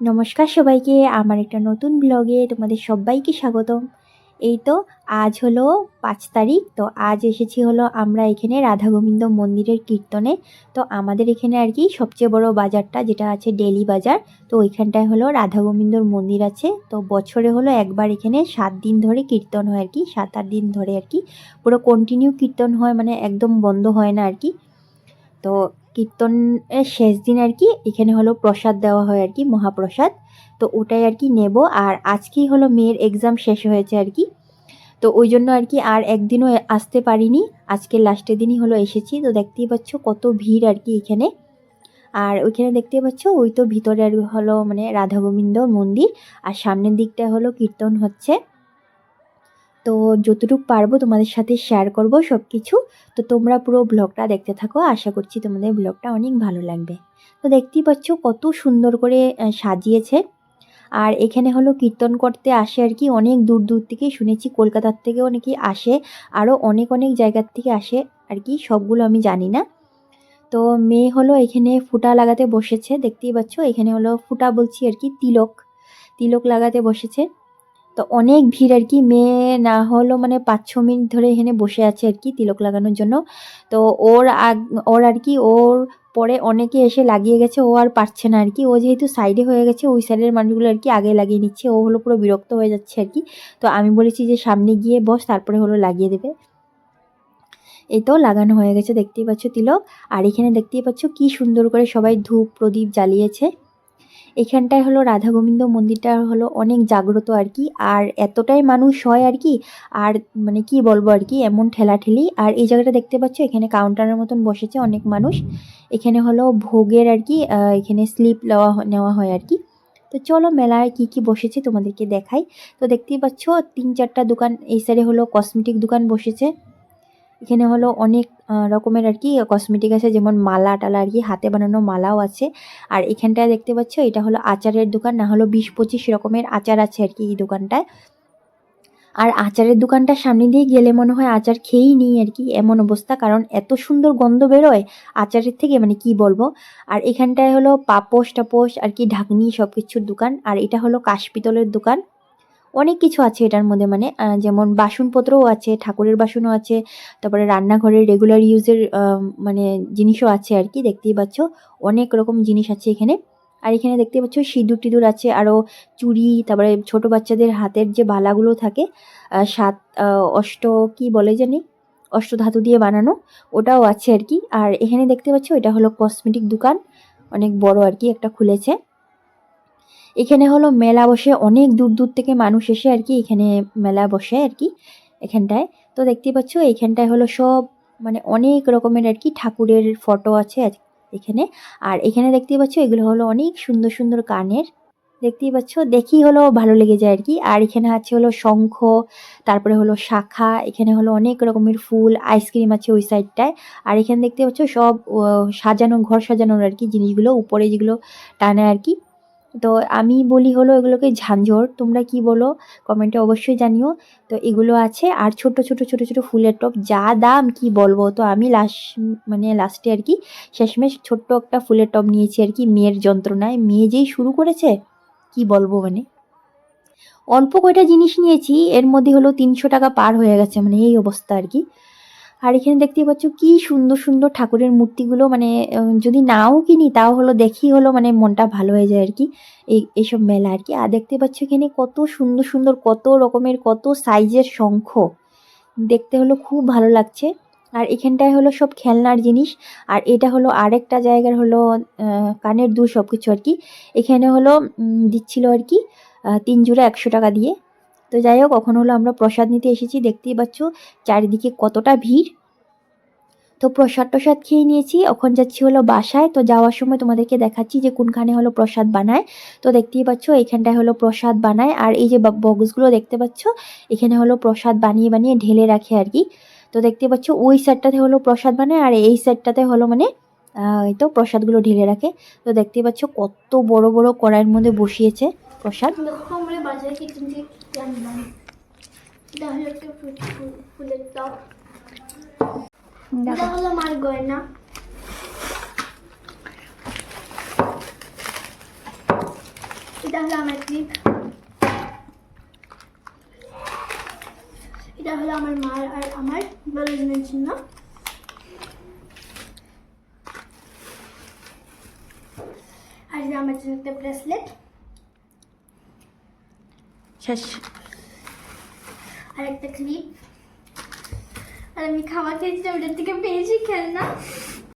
নমস্কার সবাইকে, আমার একটা নতুন ব্লগে তোমাদের সবাইকে স্বাগতম। এই তো, আজ হলো পাঁচ তারিখ, তো আজ এসেছি হলো আমরা এখানে রাধা গোবিন্দ মন্দিরের কীর্তনে। তো আমাদের এখানে আর কি সবচেয়ে বড় বাজারটা যেটা আছে ডেলি বাজার, তো ওইখানটায় হলো রাধা গোবিন্দর মন্দির আছে। তো বছরে হলো একবার এখানে সাত দিন ধরে কীর্তন হয় আর কি, সাত আট দিন ধরে আর কি। পুরো কন্টিনিউ কীর্তন হয় মানে একদম বন্ধ হয় না আর কি। তো কীর্তনের শেষ দিন আর কি, এখানে হলো প্রসাদ দেওয়া হয় আর কি, মহাপ্রসাদ। তো ওটাই আর কি নেব। আর আজকেই হলো মেয়ের এক্সাম শেষ হয়েছে আর কি। তো ওই জন্য আর কি আর একদিনও আসতে পারিনি। আজকে লাস্টের দিনই হলো এসেছি। তো দেখতেই পাচ্ছ কত ভিড় আর কি এখানে। আর ওইখানে দেখতে পাচ্ছ, ওই তো ভিতরে আর হলো মানে রাধা গোবিন্দ মন্দির। আর সামনের দিকটা হলো কীর্তন হচ্ছে। তো যতটুকু পারব তোমাদের সাথে শেয়ার করব সব কিছু তো তোমরা পুরো ব্লগটা দেখতে থাকো, আশা করছি তোমাদের ব্লগটা অনেক ভালো লাগবে। তো দেখতেই পাচ্ছ কত সুন্দর করে সাজিয়েছে। আর এখানে হলো কীর্তন করতে আসে আর কি, অনেক দূর দূর থেকে শুনেছি, কলকাতার থেকে অনেকে আসে আরও অনেক অনেক জায়গার থেকে আসে আর কি, সবগুলো আমি জানি না। তো মেয়ে হলো এখানে ফুটা লাগাতে বসেছে, দেখতেই পাচ্ছ এখানে হলো ফুটা বলছি আর কি, তিলক। তিলক লাগাতে বসেছে। তো অনেক ভিড় আর কি। মেয়ে না হলো মানে পাঁচ ছ মিনিট ধরে এখানে বসে আছে আর কি তিলক লাগানোর জন্য। তো ওর আগ, ওর আর কি, ওর পরে অনেকে এসে লাগিয়ে গেছে, ও আর পারছে না আর কি। ও যেহেতু সাইডে হয়ে গেছে, ওই সাইডের মানুষগুলো আর কি আগে লাগিয়ে নিচ্ছে। ও হলো পুরো বিরক্ত হয়ে যাচ্ছে আর কি। তো আমি বলেছি যে সামনে গিয়ে বস, তারপরে হলো লাগিয়ে দেবে। এই তো লাগানো হয়ে গেছে, দেখতেই পাচ্ছ তিলক। আর এখানে দেখতেই পাচ্ছ কি সুন্দর করে সবাই ধূপ প্রদীপ জ্বালিয়েছে। এখানটায় হলো রাধা গোবিন্দ মন্দিরটা হলো অনেক জাগ্রত আর কি। আর এতটাই মানুষ হয় আর কি, আর মানে কি বলব আর কি, এমন ঠেলাঠেলি। আর এই জায়গাটা দেখতে পাচ্ছ, এখানে কাউন্টারের মতন বসেছে অনেক মানুষ। এখানে হলো ভোগের আর কি এখানে স্লিপ নেওয়া নেওয়া হয় আর কি। তো চলো মেলায় কি কি বসেছে তোমাদেরকে দেখাই। তো দেখতেই পাচ্ছ, তিন চারটা দোকান, এই সাইডে হলো কসমেটিক দোকান বসেছে। এখানে হলো অনেক রকমের আর কি কসমেটিক আছে, যেমন মালা টালা আর কি হাতে বানানো মালাও আছে। আর এখানটায় দেখতে পাচ্ছ, এটা হলো আচারের দোকান, না হলো বিশ পঁচিশ রকমের আচার আছে আর কি এই দোকানটায়। আর আচারের দোকানটার সামনে দিয়ে গেলে মনে হয় আচার খেয়েই নিই আর কি এমন অবস্থা, কারণ এত সুন্দর গন্ধ বেরোয় আচারের থেকে মানে কি বলব? আর এখানটায় হলো পাপোশ টাপোশ আর কি ঢাকনি সব কিছুর দোকান, আর এটা হলো কাশপিতলের দোকান। অনেক কিছু আছে এটার মধ্যে মানে যেমন বাসনপত্রও আছে, ঠাকুরের বাসনও আছে, তারপরে রান্নাঘরের রেগুলার ইউজের মানে জিনিসও আছে আর কি, দেখতেই পাচ্ছ। অনেক রকম জিনিস আছে এখানে। আর এখানে দেখতে পাচ্ছ সিঁদুর টিঁদুর আছে আরও চুড়ি, তারপরে ছোট বাচ্চাদের হাতের যে বালাগুলো থাকে সাত অষ্ট, কি বলে জানি? অষ্টধাতু দিয়ে বানানো, ওটাও আছে আর কি। আর এখানে দেখতে পাচ্ছ এটা হলো কসমেটিক দোকান, অনেক বড় আর কি একটা খুলেছে। এখানে হলো মেলা বসে, অনেক দূর দূর থেকে মানুষ এসে আর কি এখানে মেলা বসে আর কি, এখানটায়। তো দেখতে পাচ্ছ এইখানটায় হলো সব মানে অনেক রকমের আর কি ঠাকুরের ফটো আছে এখানে। আর এখানে দেখতে পাচ্ছ, এগুলো হলো অনেক সুন্দর সুন্দর কানের। দেখতেই পাচ্ছ, দেখি হলো ভালো লেগে যায় আর কি। আর এখানে আছে হলো শঙ্খ, তারপরে হলো শাখা, এখানে হলো অনেক রকমের ফুল, আইসক্রিম আছে ওই সাইডটায়। আর এখানে দেখতে পাচ্ছ, সব সাজানো, ঘর সাজানোর আর কি জিনিসগুলো, উপরে যেগুলো টানে আর কি তো আমি বলি হলো এগুলোকে ঝাঞ্ঝর তোমরা কি বলো? কমেন্টে অবশ্যই জানিও। তো এগুলো আছে, আর ছোট ছোট ছোট ছোট ফুলের টপ যা দাম কি বলব? তো আমি লাস্ট মানে লাস্টে আর কি, শেষমেশ ছোট্ট একটা ফুলের টপ নিয়েছি আর কি, মেয়ের যন্ত্রণায়। মেয়ে যেই শুরু করেছে, কি বলব মানে? অল্প কয়টা জিনিস নিয়েছি, এর মধ্যে হলো তিনশো টাকা পার হয়ে গেছে মানে এই অবস্থা আর কি। আর এখানে দেখতেই পাচ্ছ কি সুন্দর সুন্দর ঠাকুরের মূর্তিগুলো মানে যদি নাও কিনি তাও হলো দেখি হলো মানে মনটা ভালো হয়ে যায় আর কি এই, এইসব মেলা আর কি আর দেখতে পাচ্ছ এখানে কত সুন্দর সুন্দর, কত রকমের, কত সাইজের শঙ্খ, দেখতে হলো খুব ভালো লাগছে। আর এখানটায় হলো সব খেলনার জিনিস, আর এটা হলো আরেকটা জায়গার হলো কানের দুল সব কিছু আর কি এখানে হলো দিচ্ছিল আর কি তিন জোড়া একশো টাকা দিয়ে। তো যাই হোক কখন হলো আমরা প্রসাদ নিতে এসেছি। দেখতেই পাচ্ছ চারিদিকে কতটা ভিড়। তো প্রসাদ টসাদ খেয়ে নিয়েছি। এখন যাচ্ছি হলো বাসায়। তো যাওয়ার সময় তোমাদেরকে দেখাচ্ছি যে কোনখানে হলো প্রসাদ বানায়। তো দেখতেই পাচ্ছ এখানটায় হলো প্রসাদ বানায়। আর এই যে বক্সগুলো দেখতে পাচ্ছ, এখানে হলো প্রসাদ বানিয়ে বানিয়ে ঢেলে রাখে আর কি। তো দেখতে পাচ্ছ ওই সেটটাতে হলো প্রসাদ বানায় আর এই সেটটাতে হলো মানে এই তো প্রসাদগুলো ঢেলে রাখে। তো দেখতেই পাচ্ছ কত বড় বড় কড়াইয়ের মধ্যে বসিয়েছে। প্রসাদ দেখো আমরা বাজারে কিনতে থেকে কি আনলাম এটা হলো একটা ফুল- ফুল- ফুলের টপ এটা হলো আমার গয়না এটা হলো আমার ক্লিপ এটা হলো আমার মার আর আমার বলনের জন্য আর এটা আমার জন্য একটা ব্রেসলেট শেষ। আর একটা ক্লিপ আর আমি খাওয়া খেয়েছিলাম ওটার থেকে পেয়েছি খেলনা।